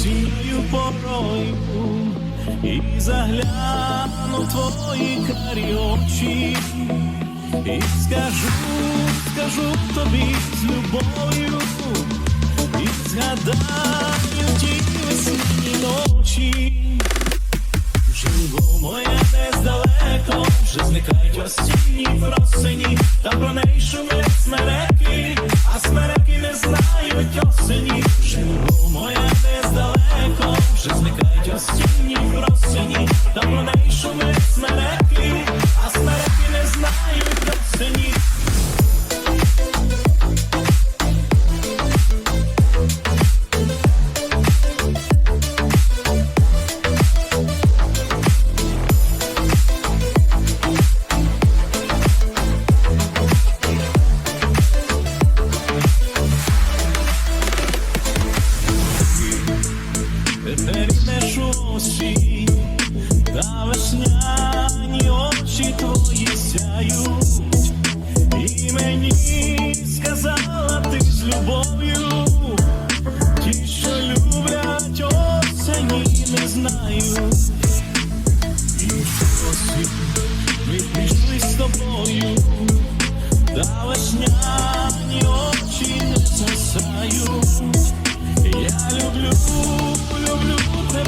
осінньою порою і загляну твої карі очі, і скажу, скажу тобі з любов'ю, і згадаю ті весняні ночі. Живо моя десь далеко, вже зникають осінні просені, та про неї шумлять смереки душу та весняні очі твої сяють, і мені сказала ти з любов'ю, ті, що люблять осені, не знають, і досі ми пішли з тобою, та весня.